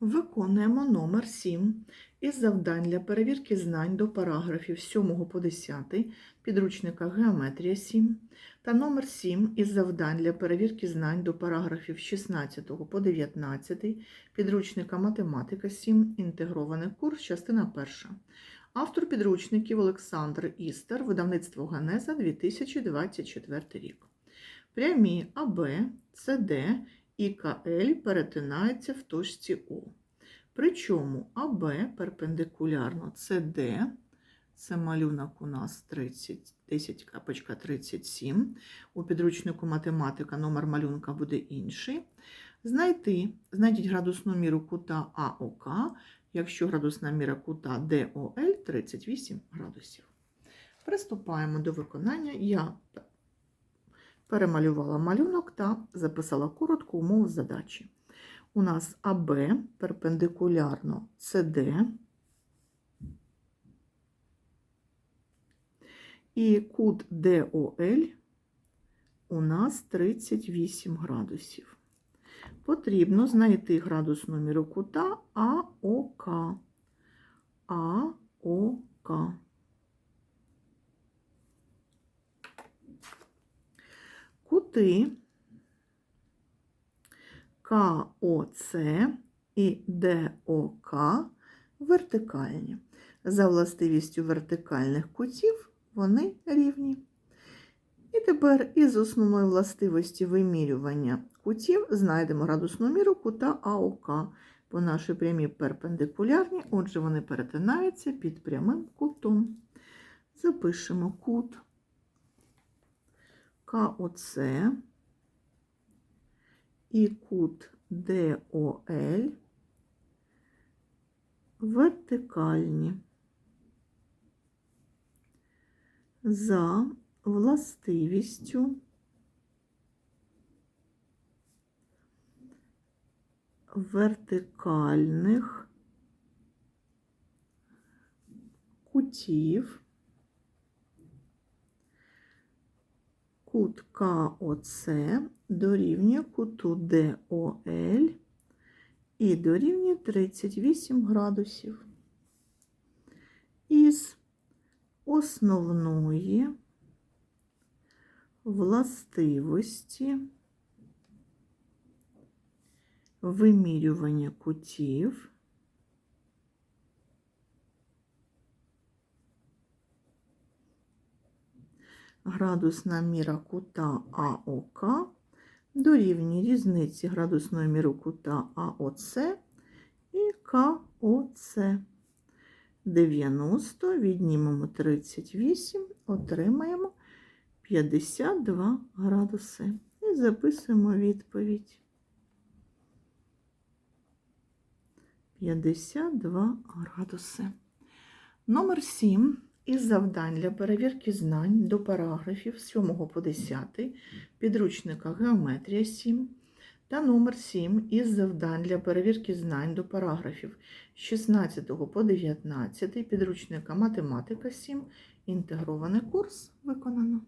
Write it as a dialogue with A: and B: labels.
A: Виконуємо номер 7 із завдань для перевірки знань до параграфів 7 по 10 підручника Геометрія 7 та номер 7 із завдань для перевірки знань до параграфів 16 по 19 підручника Математика 7 інтегрований курс, частина 1. Автор підручників Олександр Істер, видавництво Ганеза 2024 рік. Прямі АБ, СД і КЛ перетинаються в точці О. Причому АБ перпендикулярно СД, це малюнок у нас 30, 10 капочка 37. У підручнику математика номер малюнка буде інший. Знайти, знайдіть градусну міру кута АОК, якщо градусна міра кута ДОЛ 38 градусів. Приступаємо до виконання. Я перемалювала малюнок та записала коротку умову задачі. У нас АБ перпендикулярно СД і кут ДОЛ у нас 38 градусів. Потрібно знайти градусну міру кута АОК. АОК. Кути КОЦ і ДОК вертикальні. За властивістю вертикальних кутів вони рівні. І тепер із основної властивості вимірювання кутів знайдемо градусну міру кута АОК. Бо наші прямі перпендикулярні, отже, вони перетинаються під прямим кутом. Запишемо кут КОЦ і кут ДОЛ вертикальні за властивістю вертикальних кутів кут КОЦ дорівнює куту ДОЛ і дорівнює 38 градусів. Із основної властивості вимірювання кутів градусна міра кута АОК дорівнює різниці градусної міри кута АОЦ і КОЦ. 90 віднімемо 38, отримаємо 52 градуси. І записуємо відповідь. 52 градуси. Номер 7 із завдань для перевірки знань до параграфів 7 по 10 підручника Геометрія 7 та номер 7 із завдань для перевірки знань до параграфів 16 по 19 підручника Математика 7 інтегрований курс виконано.